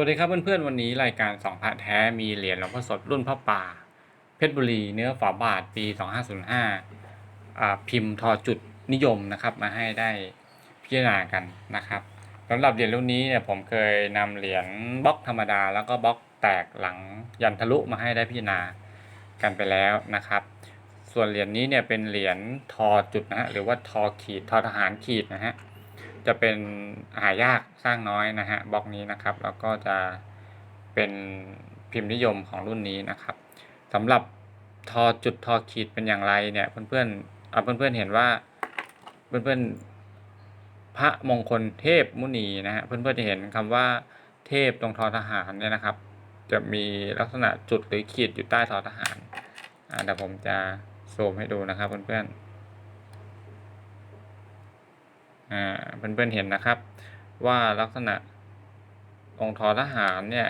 วัสดีครับเพื่อนๆวันนี้รายการสองพระแท้มีเหรียญหลวงพ่อสดรุ่นพระป่า เพชรบุรีเนื้อฝาบาทปี 2505อ่าพิมพ์ทอจุดนิยมนะครับมาให้ได้พิจารณากันนะครับสำหรับเหรียญรุ่นนี้เนี่ยผมเคยนำเหรียญบล็อกธรรมดา แล้วก็บล็อกแตกหลังยันทะลุมาให้ได้พิจารณากันไปแล้วนะครับ ส่วนเหรียญนี้เนี่ยเป็นเหรียญทอจุดนะฮะหรือว่าทอขีดทอทหารขีดนะฮะ จะเป็นหายากสร้างน้อยนะฮะบล็อกนี้นะครับ แล้วก็จะเป็นพิมพ์นิยมของรุ่นนี้นะครับสำหรับทอจุดทอขีดเป็นอย่างไรเนี่ยเพื่อนๆเอาเพื่อนๆเห็นว่าเพื่อนๆพระมงคลเทพมุนีนะฮะเพื่อนๆจะเห็นคำว่าเทพตรงทอทหารเนี่ยนะครับ จะมีลักษณะจุดหรือขีดอยู่ใต้ทอทหารอ่าเดี๋ยวผมจะซูมให้ดูนะครับเพื่อนๆ อ่าเพื่อนๆเห็นนะครับ ว่าลักษณะองค์ทอทหารเนี่ย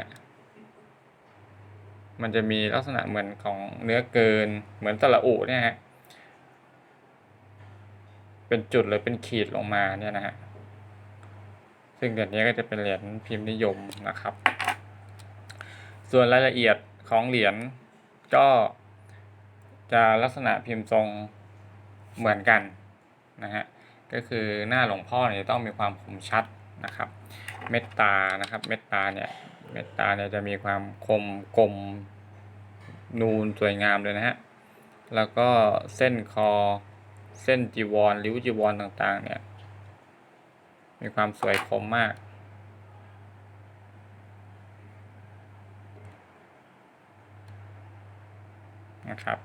มันจะมีลักษณะเหมือนของเนื้อเกิน เหมือนสระอุเนี่ยฮะเป็นจุดหรือเป็นขีดลงมาเนี่ยนะฮะซึ่งเหรียญนี้ก็จะเป็นเหรียญพิมพ์นิยมนะครับ ส่วนรายละเอียดของเหรียญก็จะลักษณะพิมพ์ทรงเหมือนกันนะฮะ ก็คือหน้าหลวงพ่อเนี่ยต้องมีความคมชัดนะครับ เม็ดตานะครับ เม็ดตาเนี่ยเม็ดตาเนี่ยจะมีความคมกลมนูนสวยงามเลยนะฮะแล้วก็เส้นคอเส้นจีวรริ้วจีวรต่างๆ เนี่ย มีความสวยคมมาก นะครับ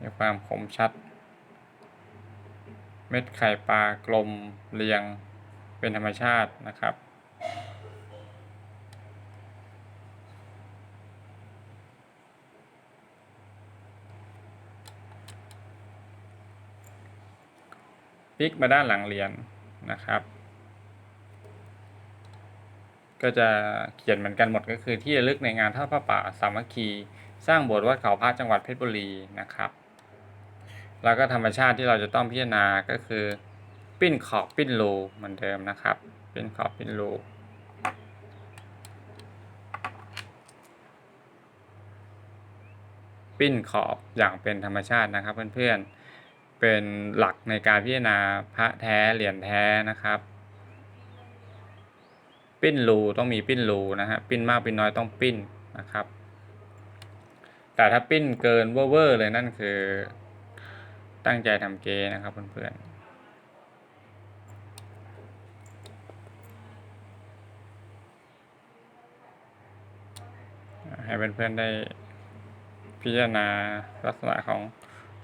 มีความคมชัด เม็ดไข่ปลากลมเรียงเป็นธรรมชาตินะครับ พลิกมาด้านหลังเหรียญนะครับ ก็จะเขียนเหมือนกันหมดก็คือที่ระลึกในงานทอดพระป่าสามัคคี สร้างโบสถ์วัดเขาพระจังหวัดเพชรบุรีนะครับ แล้วก็ธรรมชาติที่เราจะต้องพิจารณาก็คือปิ้นขอบปิ้นรูเหมือนเดิมนะครับ ปิ้นขอบปิ้นรูปิ้นขอบอย่างเป็นธรรมชาตินะครับเพื่อนๆ เป็นหลักในการพิจารณาพระแท้เหรียญแท้นะครับ ปิ้นรูต้องมีปิ้นรูนะฮะปิ้นมากปิ้นน้อยต้องปิ้นนะครับ แต่ถ้าปิ้นเกินเวอร์เลยนั่นคือ ตั้งใจทำเกนะครับเพื่อนๆให้เพื่อนๆได้พิจารณาลักษณะของ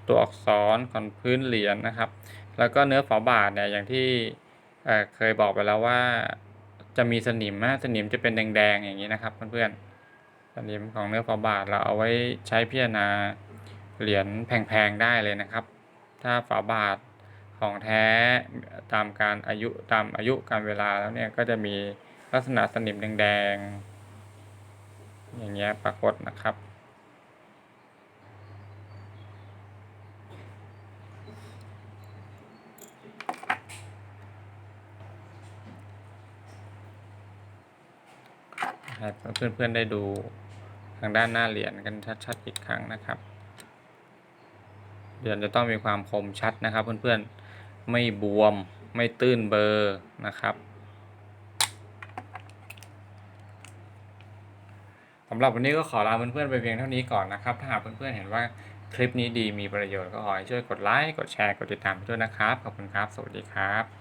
ตัวอักษรของพื้นเหรียญนะครับ แล้วก็เนื้อฝาบาทเนี่ยอย่างที่เเคยบอกไปแล้วว่าจะมีสนิมนะสนิมจะเป็นแดงๆอย่างนี้นะครับเพื่อนๆสนิมของเนื้อฝาบาทเราเอาไว้ใช้พิจารณาเหรียญแพงๆได้เลยนะครับ ถ้าฝาบาทของแท้ตามการอายุตามอายุการเวลาแล้วเนี่ยก็จะมีลักษณะสนิมแดงๆ อย่างเงี้ยปรากฏนะครับ ให้เพื่อนๆได้ดูทางด้านหน้าเหรียญกันชัดๆอีกครั้งนะครับ เหรียญจะต้องมีความคมชัดนะครับ เพื่อนๆ ไม่บวม ไม่ตื้นเบอร์นะครับสำหรับวันนี้ก็ขอลาเพื่อนๆไปเพียงเท่านี้ก่อนนะครับ ถ้าหากเพื่อนๆเห็นว่าคลิปนี้ดีมีประโยชน์ก็ขอให้ช่วยกดไลค์ กดแชร์ กดติดตามด้วยนะครับ ขอบคุณครับ สวัสดีครับ